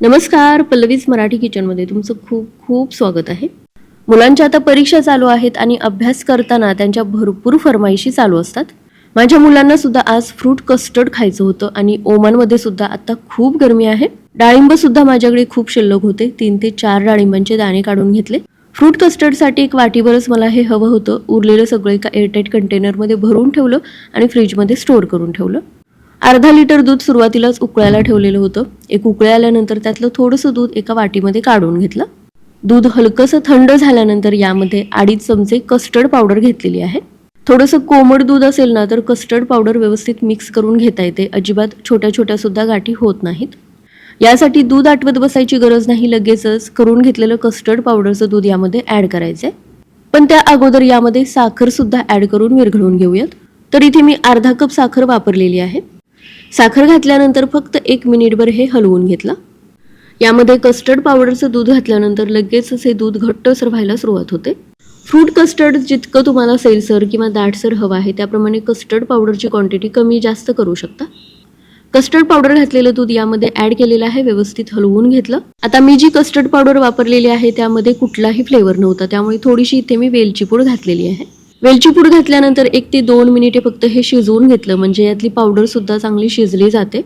नमस्कार पल्लवीज मराठी किचनमध्ये तुमचं खूप खूप स्वागत आहे. मुलांच्या आता परीक्षा चालू आहेत आणि अभ्यास करताना त्यांच्या भरपूर फरमाईशी चालू असतात. माझ्या मुलांना सुद्धा आज फ्रूट कस्टर्ड खायचं होतं आणि ओमानमध्ये सुद्धा आता खूप गरमी आहे. डाळिंब सुद्धा माझ्याकडे खूप शिल्लक होते. तीन ते चार डाळिंबांचे दाणे काढून घेतले. फ्रूट कस्टर्डसाठी एक वाटीभरच मला हे हवं होतं. उरलेलं सगळं एका एअरटाईट कंटेनरमध्ये भरून ठेवलं आणि फ्रीजमध्ये स्टोअर करून ठेवलं. अर्धा लिटर दूध सुरुवातीलाच उकळायला ठेवलेलं होतं. एक उकळी आल्यानंतर त्यातलं थोडंसं दूध एका वाटीमध्ये काढून घेतलं. दूध हलकंसं थंड झाल्यानंतर यामध्ये अडीच चमचे कस्टर्ड पावडर घेतलेली आहे. थोडंसं कोमट दूध असेल ना तर कस्टर्ड पावडर व्यवस्थित मिक्स करून घेता येते. अजिबात छोट्या छोट्या सुद्धा गाठी होत नाहीत. यासाठी दूध आटवत बसायची गरज नाही. लगेचच करून घेतलेलं कस्टर्ड पावडरचं दूध यामध्ये ॲड करायचं आहे पण त्या अगोदर यामध्ये साखर सुद्धा ॲड करून विरघळून घेऊयात. तर इथे मी अर्धा कप साखर वापरलेली आहे. साखर घातल्यानंतर फक्त एक मिनिटभर हे हलवून घेतलं. यामध्ये कस्टर्ड पावडरचं दूध घातल्यानंतर लगेचच हे दूध घट्टसर व्हायला सुरुवात होते. फ्रूट कस्टर्ड जितकं तुम्हाला सैलसर किंवा दाटसर हवं आहे त्याप्रमाणे कस्टर्ड पावडरची क्वांटिटी कमी जास्त करू शकता. कस्टर्ड पावडर घातलेलं दूध यामध्ये ऍड केलेलं आहे व्यवस्थित हलवून घेतलं. आता मी जी कस्टर्ड पावडर वापरलेली आहे त्यामध्ये कुठलाही फ्लेवर नव्हता त्यामुळे थोडीशी इथे मी वेलची पूड घातलेली आहे. वेलची पूड घातल्यानंतर एक ते दोन मिनिटे फक्त हे शिजवून घेतलं. म्हणजे यातली पावडर सुद्धा चांगली शिजली जाते.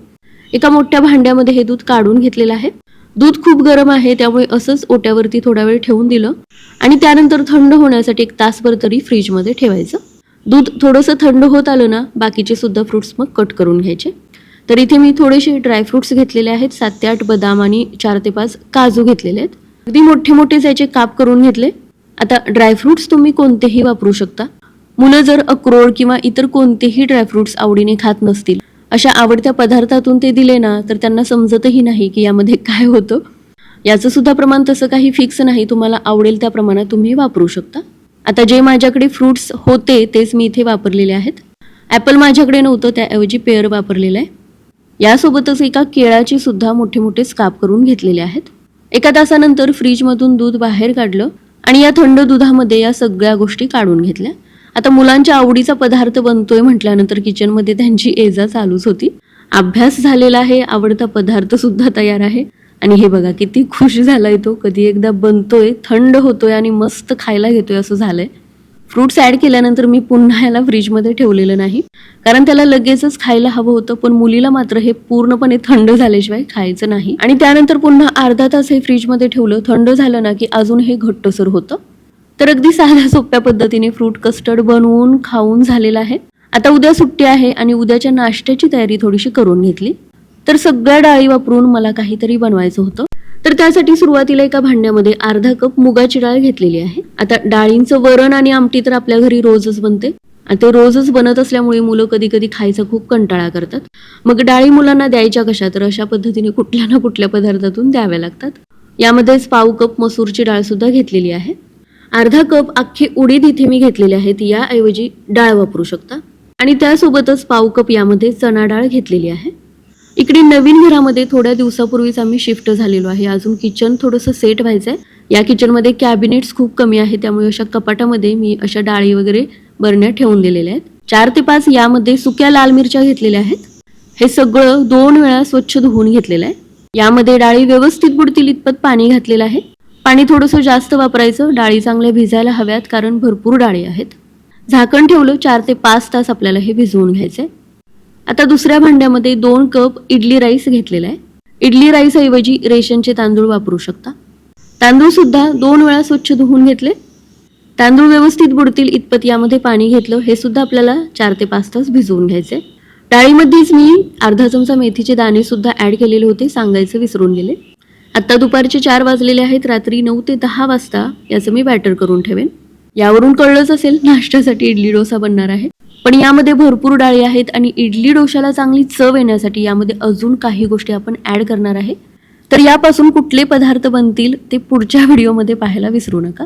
एका मोठ्या भांड्यामध्ये हे दूध काढून घेतलेलं आहे. दूध खूप गरम आहे त्यामुळे असंच ओट्यावरती थोडा वेळ ठेवून दिलं. आणि त्यानंतर थंड होण्यासाठी एक तासभर तरी फ्रीजमध्ये ठेवायचं. दूध थोडंसं थंड होत आलं ना बाकीचे सुद्धा फ्रुट्स मग कट करून घ्यायचे. तर इथे मी थोडेसे ड्रायफ्रुट्स घेतलेले आहेत. सात ते आठ बदाम आणि चार ते पाच काजू घेतलेले आहेत. अगदी मोठे मोठे जायचे काप करून घेतले. आता ड्रायफ्रुट्स तुम्ही कोणतेही वापरू शकता. मुलं जर अक्रोड किंवा इतर कोणतेही ड्रायफ्रुट्स आवडीने खात नसतील अशा आवडत्या पदार्थातून ते दिले ना तर त्यांना समजतही नाही की यामध्ये काय होतं. याचं सुद्धा प्रमाण तसं काही फिक्स नाही तुम्हाला आवडेल त्या प्रमाणात तुम्ही वापरू शकता. आता जे माझ्याकडे फ्रुट्स होते तेच मी इथे वापरलेले आहेत. ॲपल माझ्याकडे नव्हतं त्याऐवजी पेअर वापरलेलं आहे. यासोबतच एका केळाची सुद्धा मोठे मोठे स्काप करून घेतलेले आहेत. एका तासानंतर फ्रीजमधून दूध बाहेर काढलं आणि या थंड दुधामध्ये या सगळ्या गोष्टी काढून घेतल्या. आता मुलांच्या आवडीचा पदार्थ बनतोय म्हटल्यानंतर किचनमध्ये त्यांची एजा चालूच होती. अभ्यास झालेला आहे आवडता पदार्थ सुद्धा तयार आहे. आणि हे बघा किती खुश झालाय तो. कधी एकदा बनतोय थंड होतोय आणि मस्त खायला घेतोय असं झालंय. फ्रुट्स ॲड केल्यानंतर मी पुन्हा याला फ्रीजमध्ये ठेवलेलं नाही. कारण त्याला लगेचच खायला हवं होतं पण मुलीला मात्र हे पूर्णपणे थंड झाल्याशिवाय खायचं नाही. आणि त्यानंतर पुन्हा अर्धा तास हे फ्रीजमध्ये ठेवलं थंड झालं ना की अजून हे घट्टसर होतं. तर अगदी साध्या सोप्या पद्धतीने फ्रूट कस्टर्ड बनवून खाऊन झालेलं आहे. आता उद्या सुट्टी आहे आणि उद्याच्या नाश्त्याची तयारी थोडीशी करून घेतली. तर सगळ्या डाळी वापरून मला काहीतरी बनवायचं होतं. तर त्यासाठी सुरुवातीला एका भांड्यामध्ये अर्धा कप मुगाची डाळ घेतलेली आहे. आता डाळींचं वरण आणि आमटी तर आपल्या घरी रोजच बनते. आणि ते रोजच बनत असल्यामुळे मुलं कधी कधी खायचा खूप कंटाळा करतात. मग डाळी मुलांना द्यायच्या कशा? तर अशा पद्धतीने कुठल्या ना कुठल्या पदार्थातून द्याव्या लागतात. यामध्येच पाव कप मसूरची डाळ सुद्धा घेतलेली आहे. अर्धा कप अख्खी उडीद इथे मी घेतलेले आहेत याऐवजी डाळ वापरू शकता. आणि त्यासोबतच पाव कप यामध्ये चणा डाळ घेतलेली आहे. इकडे नवीन घरामध्ये थोड्या दिवसापूर्वीच आम्ही शिफ्ट झालेलो आहे. अजून किचन थोडंसं सेट व्हायचं आहे या किचनमध्ये कॅबिनेट्स खूप कमी आहे त्यामुळे अशा कपाटामध्ये मी अशा डाळी वगैरे बरण्या ठेवून दिलेल्या आहेत. चार ते पाच यामध्ये सुक्या लाल मिरच्या घेतलेल्या आहेत. हे सगळं दोन वेळा स्वच्छ धुवून घेतलेलं आहे. यामध्ये डाळी व्यवस्थित बुडतील इतपत पाणी घातलेलं आहे. पाणी थोडंसं जास्त वापरायचं. डाळी चांगल्या भिजायला हव्यात कारण भरपूर डाळी आहेत. झाकण ठेवलं. चार ते पाच तास आपल्याला हे भिजवून घ्यायचंय. आता दुसऱ्या भांड्यामध्ये दोन कप इडली राईस घेतलेला आहे. इडली राईस ऐवजी रेशनचे तांदूळ वापरू शकता. तांदूळ सुद्धा दोन वेळा स्वच्छ धुवून घेतले. तांदूळ व्यवस्थित बुडतील इतपत यामध्ये पाणी घेतलं हे सुद्धा आपल्याला चार ते पाच तास भिजवून घ्यायचे डाळीमध्येच मी अर्धा चमचा मेथीचे दाणे सुद्धा ऍड केलेले होते सांगायचं विसरून गेले. आता दुपारचे चार वाजलेले आहेत रात्री नऊ ते दहा वाजता याचं मी बॅटर करून ठेवेन. यावरून कळलंच असेल नाश्त्यासाठी इडली डोसा बनणार आहे. पण यामध्ये भरपूर डाळी आहेत आणि इडली डोशाला चांगली चव येण्यासाठी यामध्ये अजून काही गोष्टी आपण ॲड करणार आहे. तर यापासून कुठले पदार्थ बनतील ते पुढच्या व्हिडिओमध्ये पाहायला विसरू नका.